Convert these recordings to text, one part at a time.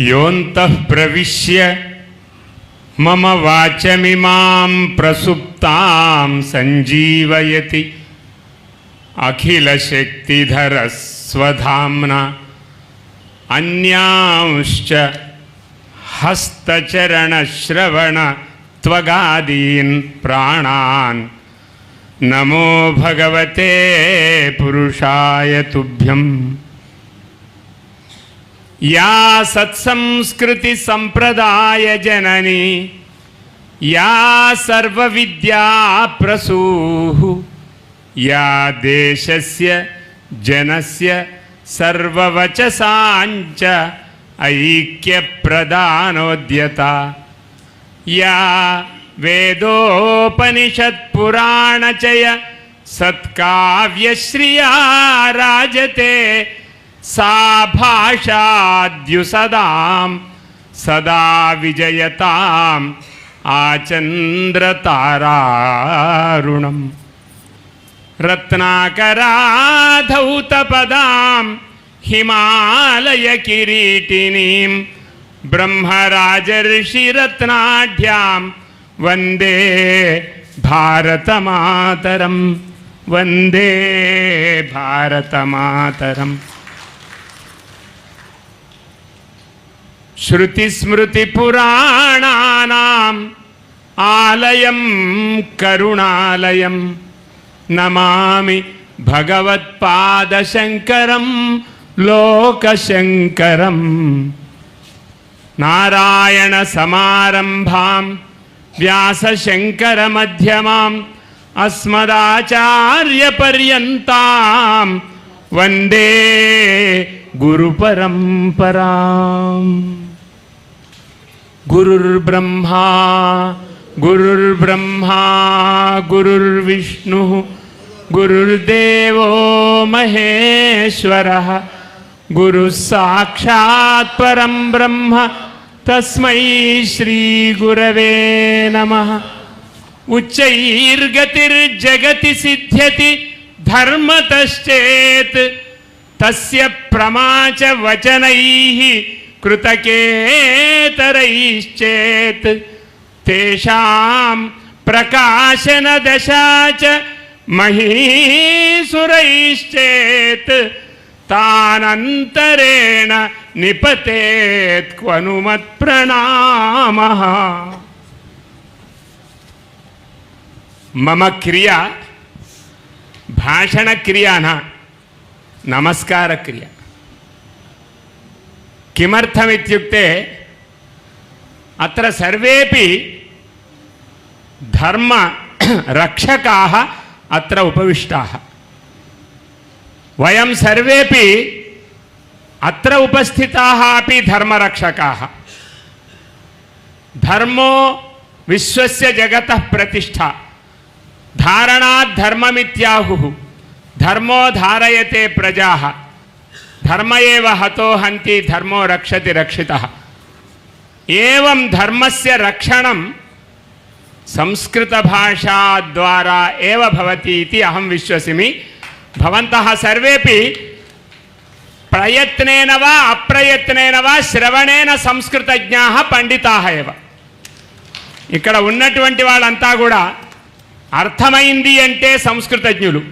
योऽन्तः प्रविश्य मम वाचमिमां प्रसुप्तां सञ्जीवयति। अखिलशक्तिधरः स्वधाम्ना अन्यांश्च हस्तचरणश्रवण त्वगादीन् प्राणान्। नमो भगवते पुरुषाय तुभ्यम्। యా సత్సంస్కృతి సంప్రదాయ జనని యా సర్వ విద్యా ప్రసూహు యా దేశస్య జనస్య సర్వవచసాంచ ఐక్య ప్రధానోద్యత యా వేదోపనిషత్ పురాణచయ సత్కావ్యశ్రియా రాజతే सा भाषाद्युसदां सदा विजयताम् आचन्द्रतारारुणम्। रत्नाकराधौतपदां हिमालयकिरीटिनीं ब्रह्मराजर्षिरत्नाढ्यां वंदे भारतमातरं वंदे भारतमातरम्। श्रुतिस्मृतिपुराणानाम् आलयं करुणालयं नमामि भगवत्पादशङ्करं लोकशङ्करम् नारायणसमारम्भां व्यासशङ्करमध्यमाम् अस्मदाचार्यपर्यन्तां वन्दे गुरुपरम्पराम् गुरुर्ब्रह्मा गुरुर्ब्रह्मा, गुरुर्विष्णुः, गुरुर्देवो महेश्वरः गुरुः साक्षात् परं ब्रह्म, तस्मै श्रीगुरवे नमः। उच्चैर्गतिर्जगति सिद्ध्यति, धर्मतश्चेत्, तस्य प्रमा च वचनैः कृतकेतरैश्चेत्। तेषां प्रकाशनदशा च महीसुरैश्चेत्। तानन्तरेण निपतेत् क्वनुमत्प्रणामः। मम क्रिया भाषणक्रिया न नमस्कारक्रिया। किमर्थमित्युक्ते अत्र सर्वेपि धर्मरक्षकाः अत्र उपविष्टाः। वयं सर्वेपि अत्र उपस्थिताः अपि धर्मरक्षकाः। धर्मो विश्वस्य जगतः प्रतिष्ठा। धारणात् धर्ममित्याहुः। धर्मो धारयते प्रजाः। ధర్మయేవ హతో హంతి ధర్మో రక్షతి రక్షిత ఏం ధర్మస్ రక్షణం సంస్కృత భాషా ద్వారా ఏవ భవతి ఇది అహం విశ్వసిమి భవంత సర్వే ప్రయత్నేన వా అప్రయత్నేన వా శ్రవణేన సంస్కృతజ్ఞా పండితా ఏవ ఇక్కడ ఉన్నటువంటి వాళ్ళంతా కూడా అర్థమైంది అంటే సంస్కృతజ్ఞులు।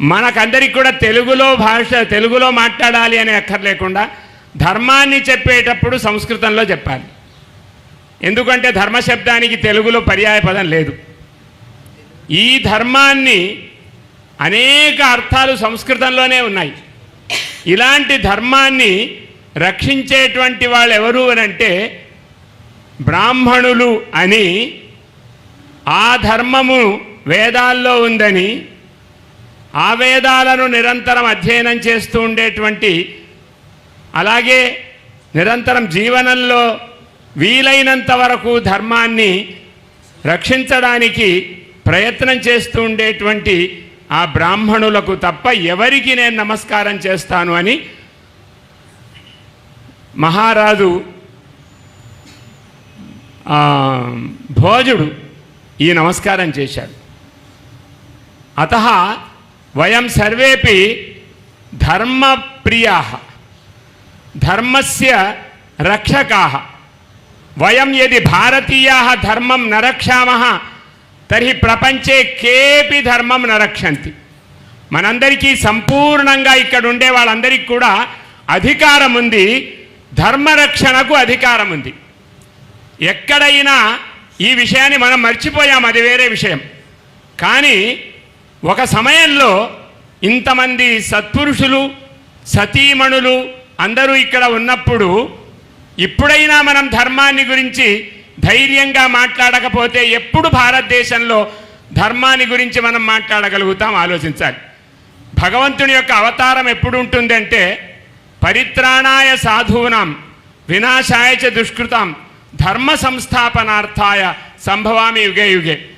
మనకందరికి కూడా తెలుగులో భాష తెలుగులో మాట్లాడాలి అని అక్కర్లేకుండా ధర్మాన్ని చెప్పేటప్పుడు సంస్కృతంలో చెప్పాలి. ఎందుకంటే ధర్మశబ్దానికి తెలుగులో పర్యాయ పదం లేదు. ఈ ధర్మాన్ని అనేక అర్థాలు సంస్కృతంలోనే ఉన్నాయి. ఇలాంటి ధర్మాన్ని రక్షించేటువంటి వాళ్ళు ఎవరు అని అంటే బ్రాహ్మణులు అని ఆ ధర్మము వేదాల్లో ఉందని ఆ వేదాలను నిరంతరం అధ్యయనం చేస్తూ ఉండేటువంటి అలాగే నిరంతరం జీవనంలో వీలైనంత వరకు ధర్మాన్ని రక్షించడానికి ప్రయత్నం చేస్తూ ఉండేటువంటి ఆ బ్రాహ్మణులకు తప్ప ఎవరికి నేను నమస్కారం చేస్తాను అని మహారాజు భోజుడు ఈ నమస్కారం చేశాడు. అత వయం సర్వేపి ధర్మప్రియా ధర్మస్య రక్షకా. వయం యది భారతీయా ధర్మం న తర్హి ప్రపంచే కేపి ధర్మం నరక్షంతి. మనందరికీ సంపూర్ణంగా ఇక్కడ ఉండే వాళ్ళందరికీ కూడా అధికారం ఉంది ధర్మరక్షణకు అధికారం ఉంది ఎక్కడైనా ఈ విషయాన్ని మనం మర్చిపోయాం అది వేరే విషయం. కానీ ఒక సమయంలో ఇంతమంది సత్పురుషులు సతీమణులు అందరూ ఇక్కడ ఉన్నప్పుడు ఇప్పుడైనా మనం ధర్మాన్ని గురించి ధైర్యంగా మాట్లాడకపోతే ఎప్పుడు భారతదేశంలో ధర్మాన్ని గురించి మనం మాట్లాడగలుగుతాం ఆలోచించాలి. భగవంతుని యొక్క అవతారం ఎప్పుడు ఉంటుందంటే పరిత్రాణాయ సాధూనాం వినాశాయ చ దుష్కృతాం ధర్మ సంస్థాపనార్థాయ సంభవామి యుగే యుగే.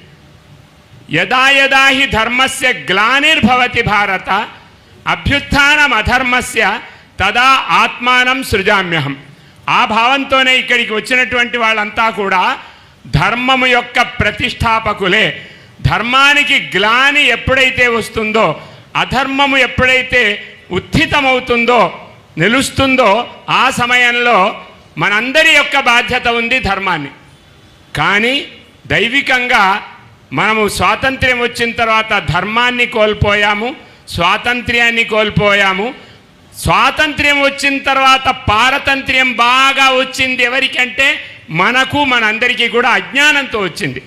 యదా యదా హి ధర్మస్య గ్లానిర్భవతి భారత అభ్యుత్థానం అధర్మస్య తదా ఆత్మానం సృజామ్యహం. ఆ భావంతోనే ఇక్కడికి వచ్చినటువంటి వాళ్ళంతా కూడా ధర్మము యొక్క ప్రతిష్టాపకులే. ధర్మానికి గ్లాని ఎప్పుడైతే వస్తుందో అధర్మము ఎప్పుడైతే ఉత్థితమవుతుందో నిలుస్తుందో ఆ సమయంలో మనందరి యొక్క బాధ్యత ఉంది ధర్మాన్ని. కానీ దైవికంగా మనము స్వాతంత్ర్యం వచ్చిన తర్వాత ధర్మాన్ని కోల్పోయాము స్వాతంత్ర్యాన్ని కోల్పోయాము. స్వాతంత్ర్యం వచ్చిన తర్వాత పారతంత్ర్యం బాగా వచ్చింది ఎవరికంటే మనకు మనందరికీ కూడా అజ్ఞానంతో వచ్చింది.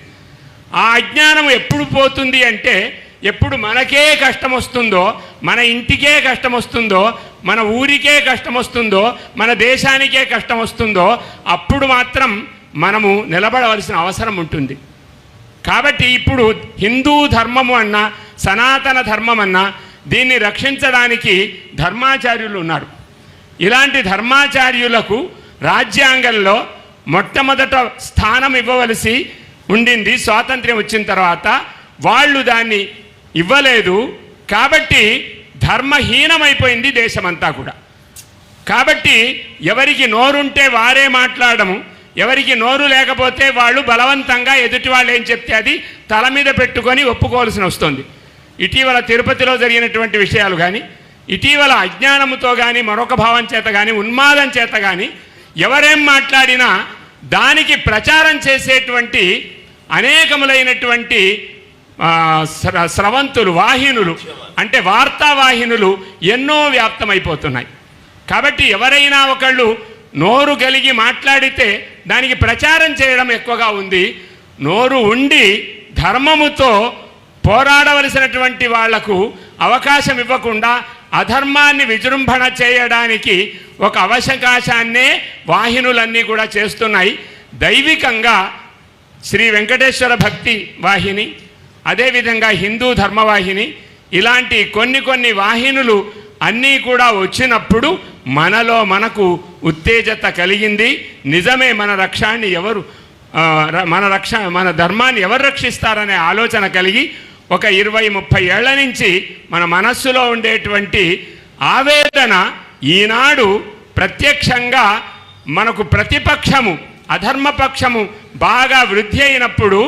ఆ అజ్ఞానం ఎప్పుడు పోతుంది అంటే ఎప్పుడు మనకే కష్టం వస్తుందో మన ఇంటికే కష్టం వస్తుందో మన ఊరికే కష్టం వస్తుందో మన దేశానికే కష్టం వస్తుందో అప్పుడు మాత్రం మనము నిలబడవలసిన అవసరం ఉంటుంది. కాబట్టి ఇప్పుడు హిందూ ధర్మము అన్నా సనాతన ధర్మం అన్నా దీన్ని రక్షించడానికి ధర్మాచార్యులు ఉన్నారు. ఇలాంటి ధర్మాచార్యులకు రాజ్యాంగంలో మొట్టమొదట స్థానం ఇవ్వవలసి ఉండింది స్వాతంత్ర్యం వచ్చిన తర్వాత. వాళ్ళు దాన్ని ఇవ్వలేదు. కాబట్టి ధర్మహీనమైపోయింది దేశమంతా కూడా. కాబట్టి ఎవరికి నోరుంటే వారే మాట్లాడము. ఎవరికి నోరు లేకపోతే వాళ్ళు బలవంతంగా ఎదుటి వాళ్ళు ఏం చెప్తే అది తల మీద పెట్టుకొని ఒప్పుకోవాల్సి వస్తుంది. ఇటీవల తిరుపతిలో జరిగినటువంటి విషయాలు కానీ ఇటీవల అజ్ఞానముతో కానీ మరొక భావం చేత కానీ ఉన్మాదం చేత కానీ ఎవరేం మాట్లాడినా దానికి ప్రచారం చేసేటువంటి అనేకములైనటువంటి స్రవంతులు వాహినులు అంటే వార్తావాహినులు ఎన్నో వ్యాప్తమైపోతున్నాయి. కాబట్టి ఎవరైనా ఒకళ్ళు నోరు కలిగి మాట్లాడితే దానికి ప్రచారం చేయడం ఎక్కువగా ఉంది. నోరు ఉండి ధర్మముతో పోరాడవలసినటువంటి వాళ్ళకు అవకాశం ఇవ్వకుండా అధర్మాన్ని విజృంభణ చేయడానికి ఒక అవకాశాన్నే వాహినులన్నీ కూడా చేస్తున్నాయి. దైవికంగా శ్రీ వెంకటేశ్వర భక్తి వాహిని అదేవిధంగా హిందూ ధర్మవాహిని ఇలాంటి కొన్ని కొన్ని వాహినులు అన్నీ కూడా వచ్చినప్పుడు మనలో మనకు ఉత్తేజత కలిగింది. నిజమే మన రక్షాన్ని ఎవరు ర- మన రక్ష మన ధర్మాన్ని ఎవరు రక్షిస్తారనే ఆలోచన కలిగి ఒక ఇరవై ముప్పై ఏళ్ళ నుంచి మన మనస్సులో ఉండేటువంటి ఆవేదన ఈనాడు ప్రత్యక్షంగా మనకు ప్రతిపక్షము అధర్మపక్షము బాగా వృద్ధి అయినప్పుడు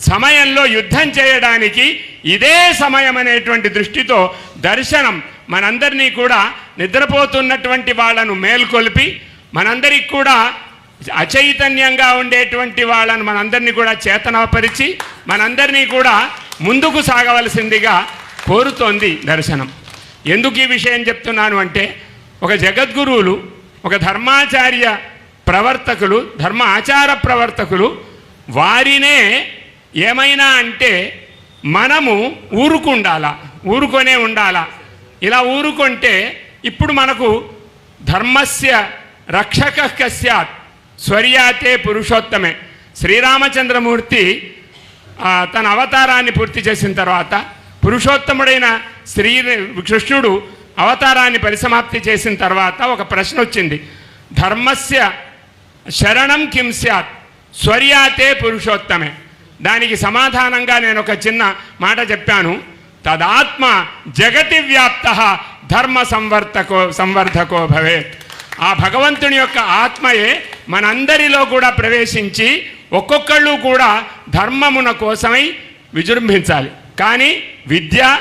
సమయంలో యుద్ధం చేయడానికి ఇదే సమయం అనేటువంటి దృష్టితో దర్శనం మనందరినీ కూడా నిద్రపోతున్నటువంటి వాళ్ళను మేల్కొల్పి మనందరికి కూడా అచైతన్యంగా ఉండేటువంటి వాళ్ళను మనందరినీ కూడా చేతనపరిచి మనందరినీ కూడా ముందుకు సాగవలసిందిగా కోరుతోంది దర్శనం. ఎందుకు ఈ విషయం చెప్తున్నాను అంటే ఒక జగద్గురువులు ఒక ధర్మాచార్య ప్రవర్తకులు ధర్మ ఆచార ప్రవర్తకులు వారినే ఏమైనా అంటే మనము ఊరుకుండాలా ఊరుకొనే ఉండాలా? ఇలా ఊరుకుంటే ఇప్పుడు మనకు ధర్మస్య రక్షక కస్యాత్ స్వర్యాతే పురుషోత్తమే. శ్రీరామచంద్రమూర్తి తన అవతారాన్ని పూర్తి చేసిన తర్వాత పురుషోత్తముడైన శ్రీ కృష్ణుడు అవతారాన్ని పరిసమాప్తి చేసిన తర్వాత ఒక ప్రశ్న వచ్చింది. ధర్మస్య శరణం కిం స్యాత్? స్వర్యాతే పురుషోత్తమే. దానికి సమాధానంగా నేను ఒక చిన్న మాట చెప్పాను. తదాత్మ జగతి వ్యాప్త ధర్మ సంవర్తకో సంవర్ధకో భవేత్. ఆ భగవంతుని యొక్క ఆత్మయే మనందరిలో కూడా ప్రవేశించి ఒక్కొక్కళ్ళు కూడా ధర్మమున కోసమై విజృంభించాలి. కానీ విద్య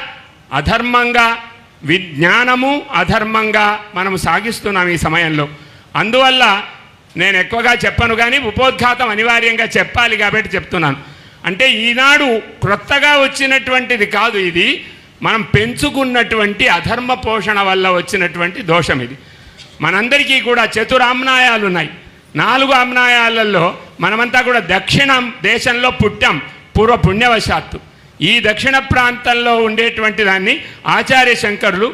అధర్మంగా విజ్ఞానము అధర్మంగా మనము సాగిస్తున్నాం ఈ సమయంలో. అందువల్ల నేను ఎక్కువగా చెప్పను కానీ ఉపోద్ఘాతం అనివార్యంగా చెప్పాలి కాబట్టి చెప్తున్నాను. అంటే ఈనాడు క్రొత్తగా వచ్చినటువంటిది కాదు ఇది. మనం పెంచుకున్నటువంటి అధర్మ పోషణ వల్ల వచ్చినటువంటి దోషం ఇది. మనందరికీ కూడా చతురామ్నాయాలు ఉన్నాయి. నాలుగు అమ్నాయాలలో మనమంతా కూడా దక్షిణ దేశంలో పుట్టాం పూర్వ పుణ్యవశాత్తు. ఈ దక్షిణ ప్రాంతంలో ఉండేటువంటి దాన్ని ఆచార్య శంకరులు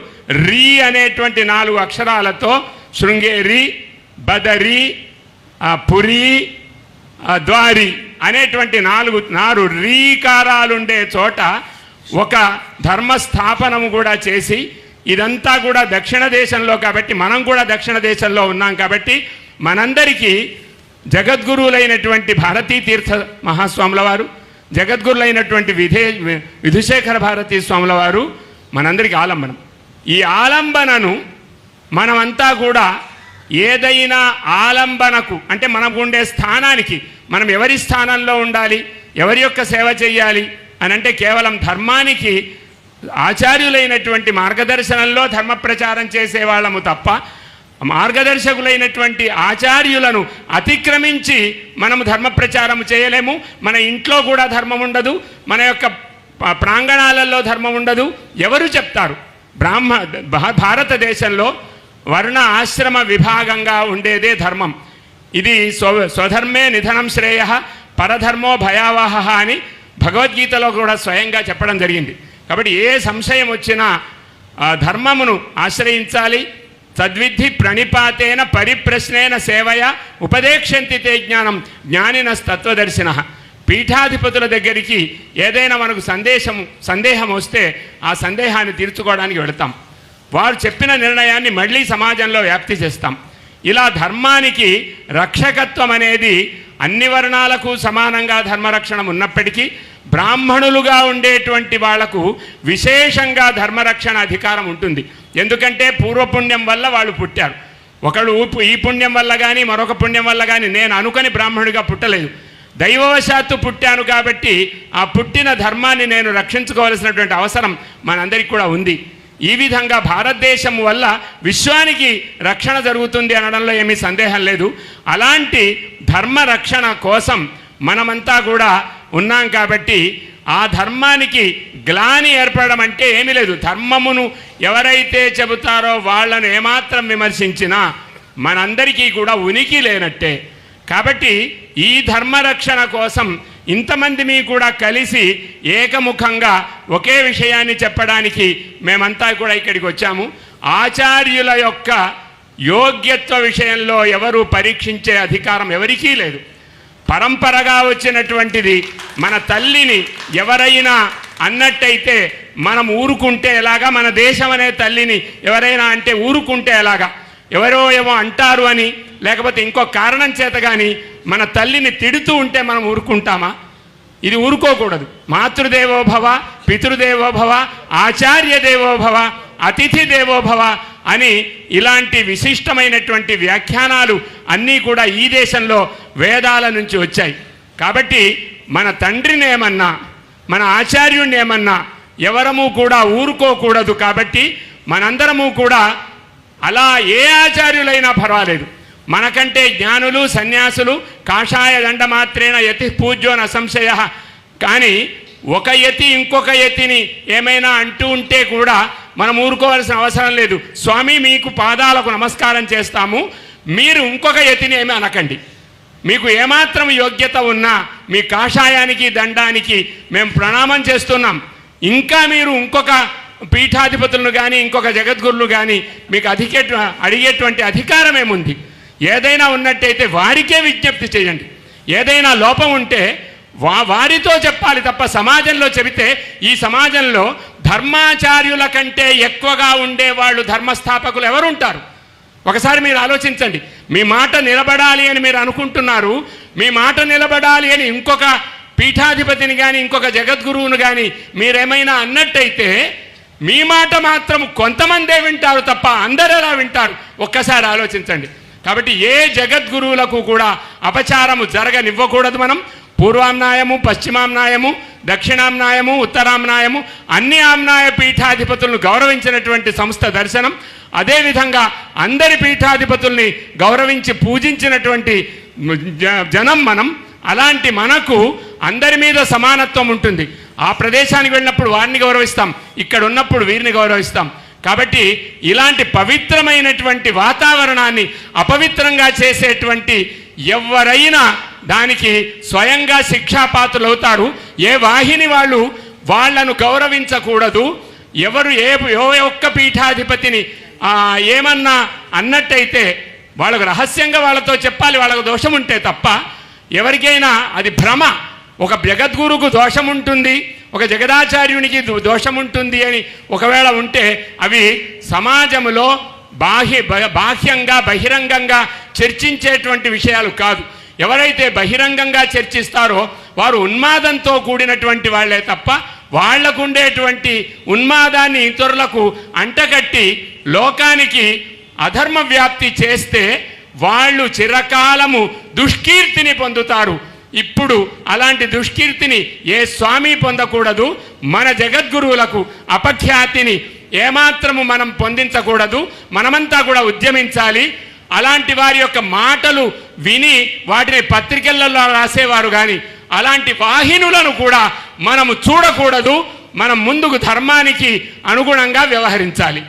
రీ అనేటువంటి నాలుగు అక్షరాలతో శృంగేరి బదరి పురి ద్వారి అనేటువంటి నాలుగు నారు రీకారాలుండే చోట ఒక ధర్మస్థాపనము కూడా చేసి ఇదంతా కూడా దక్షిణ దేశంలో కాబట్టి మనం కూడా దక్షిణ దేశంలో ఉన్నాం కాబట్టి మనందరికీ జగద్గురువులైనటువంటి భారతీ తీర్థ మహాస్వాముల వారు జగద్గురులైనటువంటి విధే విధుశేఖర భారతీ స్వాముల వారు మనందరికీ ఆలంబనం. ఈ ఆలంబనను మనమంతా కూడా ఏదైనా ఆలంబనకు అంటే మనకు ఉండే స్థానానికి మనం ఎవరి స్థానంలో ఉండాలి ఎవరి యొక్క సేవ చేయాలి అని అంటే కేవలం ధర్మానికి ఆచార్యులైనటువంటి మార్గదర్శనంలో ధర్మ ప్రచారం చేసేవాళ్ళము తప్ప మార్గదర్శకులైనటువంటి ఆచార్యులను అతిక్రమించి మనము ధర్మ ప్రచారం చేయలేము. మన ఇంట్లో కూడా ధర్మం ఉండదు మన యొక్క ప్రాంగణాలలో ధర్మం ఉండదు. ఎవరు చెప్తారు? బ్రాహ్మ భారతదేశంలో వర్ణ ఆశ్రమ విభాగంగా ఉండేదే ధర్మం. ఇది స్వ స్వధర్మే నిధనం శ్రేయ పరధర్మో భయావహ అని భగవద్గీతలో కూడా స్వయంగా చెప్పడం జరిగింది. కాబట్టి ఏ సంశయం వచ్చినా ధర్మమును ఆశ్రయించాలి. తద్విద్ధి ప్రణిపాతేన పరిప్రశ్నేన సేవయ ఉపదేక్షంతి జ్ఞానం జ్ఞానిన తత్వదర్శిన పీఠాధిపతుల దగ్గరికి ఏదైనా మనకు సందేశం సందేహం వస్తే ఆ సందేహాన్ని తీర్చుకోవడానికి వెళతాం. వారు చెప్పిన నిర్ణయాన్ని మళ్ళీ సమాజంలో వ్యాప్తి చేస్తాం. ఇలా ధర్మానికి రక్షకత్వం అనేది అన్ని వర్ణాలకు సమానంగా ధర్మరక్షణ ఉన్నప్పటికీ బ్రాహ్మణులుగా ఉండేటువంటి వాళ్ళకు విశేషంగా ధర్మరక్షణ అధికారం ఉంటుంది. ఎందుకంటే పూర్వపుణ్యం వల్ల వాళ్ళు పుట్టారు. ఒకడు ఈ పుణ్యం వల్ల కానీ మరొక పుణ్యం వల్ల కానీ నేను అనుకొని బ్రాహ్మణుడిగా పుట్టలేదు. దైవవశాత్తు పుట్టాను కాబట్టి ఆ పుట్టిన ధర్మాన్ని నేను రక్షించుకోవాల్సినటువంటి అవసరం మనందరికీ కూడా ఉంది. ఈ విధంగా భారతదేశం వల్ల విశ్వానికి రక్షణ జరుగుతుంది అనడంలో ఏమీ సందేహం లేదు. అలాంటి ధర్మ రక్షణ కోసం మనమంతా కూడా ఉన్నాం కాబట్టి ఆ ధర్మానికి గ్లాని ఏర్పడడం అంటే ఏమీ లేదు. ధర్మమును ఎవరైతే చెబుతారో వాళ్ళను ఏమాత్రం విమర్శించినా మనందరికీ కూడా ఉనికి లేనట్టే. కాబట్టి ఈ ధర్మరక్షణ కోసం ఇంతమంది మీ కూడా కలిసి ఏకముఖంగా ఒకే విషయాన్ని చెప్పడానికి మేమంతా కూడా ఇక్కడికి వచ్చాము. ఆచార్యుల యొక్క యోగ్యత్వ విషయంలో ఎవరు పరీక్షించే అధికారం ఎవరికీ లేదు. పరంపరగా వచ్చినటువంటిది మన తల్లిని ఎవరైనా అన్నట్టయితే మనం ఊరుకుంటే ఎలాగా మన దేశం అనే తల్లిని ఎవరైనా అంటే ఊరుకుంటే ఎలాగా ఎవరో ఏమో అంటారు అని లేకపోతే ఇంకో కారణం చేత కానీ మన తల్లిని తిడుతూ ఉంటే మనం ఊరుకుంటామా? ఇది ఊరుకోకూడదు. మాతృదేవోభవ పితృదేవోభవ ఆచార్య దేవోభవ అతిథి దేవోభవ అని ఇలాంటి విశిష్టమైనటువంటి వ్యాఖ్యానాలు అన్నీ కూడా ఈ దేశంలో వేదాల నుంచి వచ్చాయి. కాబట్టి మన తండ్రిని ఏమన్నా మన ఆచార్యుణ్ణి ఏమన్నా ఎవరము కూడా ఊరుకోకూడదు కాబట్టి మనందరము కూడా అలా ఏ ఆచార్యులైనా పర్వాలేదు. మనకంటే జ్ఞానులు సన్యాసులు కాషాయ దండ మాత్రేన యతి పూజ్యో నసంశయ కానీ ఒక యతి ఇంకొక యతిని ఏమైనా అంటూ ఉంటే కూడా మనం ఊరుకోవాల్సిన అవసరం లేదు. స్వామి మీకు పాదాలకు నమస్కారం చేస్తాము. మీరు ఇంకొక యతిని ఏమీ అనకండి. మీకు ఏమాత్రం యోగ్యత ఉన్నా మీ కాషాయానికి దండానికి మేము ప్రణామం చేస్తున్నాం. ఇంకా మీరు ఇంకొక పీఠాధిపతులను కానీ ఇంకొక జగద్గురులు కానీ మీకు అధికే అడిగేటువంటి అధికారం ఏముంది? ఏదైనా ఉన్నట్టయితే వారికే విజ్ఞప్తి చేయండి. ఏదైనా లోపం ఉంటే వా వారితో చెప్పాలి తప్ప సమాజంలో చెబితే ఈ సమాజంలో ధర్మాచార్యుల కంటే ఎక్కువగా ఉండేవాళ్ళు ధర్మస్థాపకులు ఎవరుంటారు? ఒకసారి మీరు ఆలోచించండి. మీ మాట నిలబడాలి అని మీరు అనుకుంటున్నారు. మీ మాట నిలబడాలి అని ఇంకొక పీఠాధిపతిని కానీ ఇంకొక జగద్గురువును కానీ మీరేమైనా అన్నట్టయితే మీ మాట మాత్రం కొంతమందే వింటారు తప్ప అందరు ఎలా వింటారు? ఒక్కసారి ఆలోచించండి. కాబట్టి ఏ జగద్గురువులకు కూడా అపచారము జరగనివ్వకూడదు మనం. పూర్వామ్నాయము పశ్చిమామ్నాయము దక్షిణామ్నాయము ఉత్తరామ్నాయము అన్ని ఆమ్నాయ పీఠాధిపతులను గౌరవించినటువంటి సంస్థ దర్శనం. అదేవిధంగా అందరి పీఠాధిపతుల్ని గౌరవించి పూజించినటువంటి జ- జనం మనం. అలాంటి మనకు అందరి మీద సమానత్వం ఉంటుంది. ఆ ప్రదేశానికి వెళ్ళినప్పుడు వారిని గౌరవిస్తాం. ఇక్కడ ఉన్నప్పుడు వీరిని గౌరవిస్తాం. కాబట్టి ఇలాంటి పవిత్రమైనటువంటి వాతావరణాన్ని అపవిత్రంగా చేసేటువంటి ఎవరైనా దానికి స్వయంగా శిక్షాపాతులు అవుతారు ఏ వాహిని వాళ్ళు వాళ్ళను గౌరవించకూడదు. ఎవరు ఏ ఏ ఒక్క పీఠాధిపతిని ఏమన్నా అన్నట్టయితే వాళ్ళకు రహస్యంగా వాళ్ళతో చెప్పాలి వాళ్ళకు దోషం ఉంటే తప్ప ఎవరికైనా అది భ్రమ. ఒక జగద్గురుకు దోషం ఉంటుంది ఒక జగదాచార్యునికి దో- దోషం ఉంటుంది అని ఒకవేళ ఉంటే అవి సమాజంలో బాహ్య బ- బాహ్యంగా బహిరంగంగా చర్చించేటువంటి విషయాలు కాదు. ఎవరైతే బహిరంగంగా చర్చిస్తారో వారు ఉన్మాదంతో కూడినటువంటి వాళ్ళే తప్ప వాళ్ళకు ఉండేటువంటి ఉన్మాదాన్ని ఇతరులకు అంటగట్టి లోకానికి అధర్మ వ్యాప్తి చేస్తే వాళ్ళు చిరకాలము దుష్కీర్తిని పొందుతారు. ఇప్పుడు అలాంటి దుష్కీర్తిని ఏ స్వామి పొందకూడదు మన జగద్గురువులకు అపఖ్యాతిని ఏమాత్రము మనం పొందించకూడదు మనమంతా కూడా ఉద్యమించాలి. అలాంటి వారి యొక్క మాటలు విని వాటిని పత్రికలలో రాసేవారు కానీ అలాంటి వాహినులను కూడా మనము చూడకూడదు మనం ముందుకు ధర్మానికి అనుగుణంగా వ్యవహరించాలి.